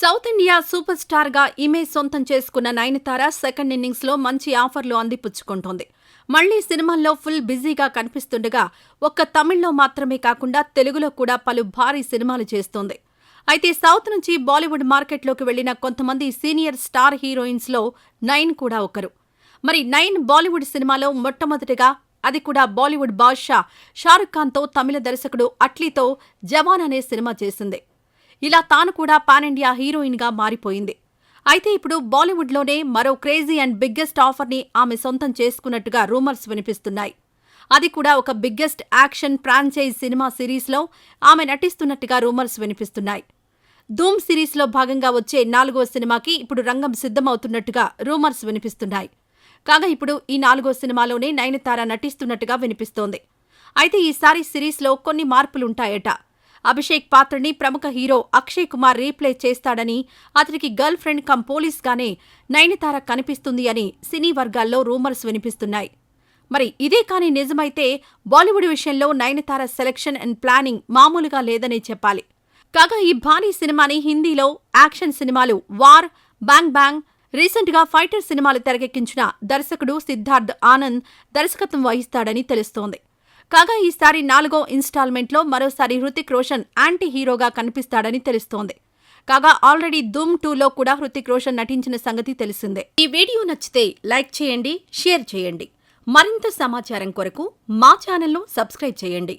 South India super స్టార్గా image సొంతం చేసుకున్న నయనతార సెకండ్ ఇన్నింగ్స్లో మంచి ఆఫర్లు అందిపుచ్చుకుంటోంది. మళ్ళీ సినిమాల్లో ఫుల్ బిజీగా కనిపిస్తుండగా ఒక్క తమిళ్ళో మాత్రమే కాకుండా తెలుగులో కూడా పలు భారీ సినిమాలు చేస్తోంది. అయితే సౌత్ నుంచి బాలీవుడ్ మార్కెట్లోకి వెళ్ళిన కొంతమంది సీనియర్ స్టార్ హీరోయిన్స్లో నైన్ కూడా ఒకరు. మరి నైన్ బాలీవుడ్ సినిమాలో మొట్టమొదటిగా అది కూడా బాలీవుడ్ బాద్షా షారుఖ్ ఖాన్తో తమిళ దర్శకుడు అట్లీతో జవాన్ అనే సినిమా చేసింది. ఇలా తాను కూడా పాన్ ఇండియా హీరోయిన్గా మారిపోయింది. అయితే ఇప్పుడు బాలీవుడ్లోనే మరో క్రేజీ అండ్ బిగ్గెస్ట్ ఆఫర్ని ఆమె సొంతం చేసుకున్నట్టుగా రూమర్స్ వినిపిస్తున్నాయి. అది కూడా ఒక బిగ్గెస్ట్ యాక్షన్ ఫ్రాంచైజ్ సినిమా సిరీస్లో ఆమె నటిస్తున్నట్టుగా రూమర్స్ వినిపిస్తున్నాయి. ధూమ్ సిరీస్లో భాగంగా వచ్చే నాలుగో సినిమాకి ఇప్పుడు రంగం సిద్ధమవుతున్నట్టుగా రూమర్స్ వినిపిస్తున్నాయి. కాగా ఇప్పుడు ఈ నాలుగో సినిమాలోనే నయనతార నటిస్తున్నట్టుగా వినిపిస్తోంది. అయితే ఈసారి సిరీస్లో కొన్ని మార్పులుంటాయట. అభిషేక్ పాత్రని ప్రముఖ హీరో అక్షయ్ కుమార్ రీప్లే చేస్తాడని అతనికి గర్ల్ ఫ్రెండ్ కమ్ పోలీస్గానే నయనతార కనిపిస్తుంది అని సినీ వర్గాల్లో రూమర్స్ వినిపిస్తున్నాయి. మరి ఇదే కాని నిజమైతే బాలీవుడ్ విషయంలో నయనతార సెలెక్షన్ అండ్ ప్లానింగ్ మామూలుగా లేదనే చెప్పాలి. కాగా ఈ భారీ సినిమాని హిందీలో యాక్షన్ సినిమాలు వార్ బ్యాంగ్ బ్యాంగ్ రీసెంట్గా ఫైటర్ సినిమాలు తెరకెక్కించిన దర్శకుడు సిద్ధార్థ్ ఆనంద్ దర్శకత్వం వహిస్తాడని తెలుస్తోంది. కాగా ఈసారి నాలుగో ఇన్స్టాల్మెంట్లో మరోసారి హృతిక్ రోషన్ యాంటీ హీరోగా కనిపిస్తాడని తెలుస్తోంది. కాగా ఆల్రెడీ ధూమ్ టూలో కూడా హృతిక్ రోషన్ నటించిన సంగతి తెలిసిందే. ఈ వీడియో నచ్చితే లైక్ చేయండి షేర్ చేయండి. మరింత సమాచారం కొరకు మా ఛానల్ను సబ్స్క్రైబ్ చేయండి.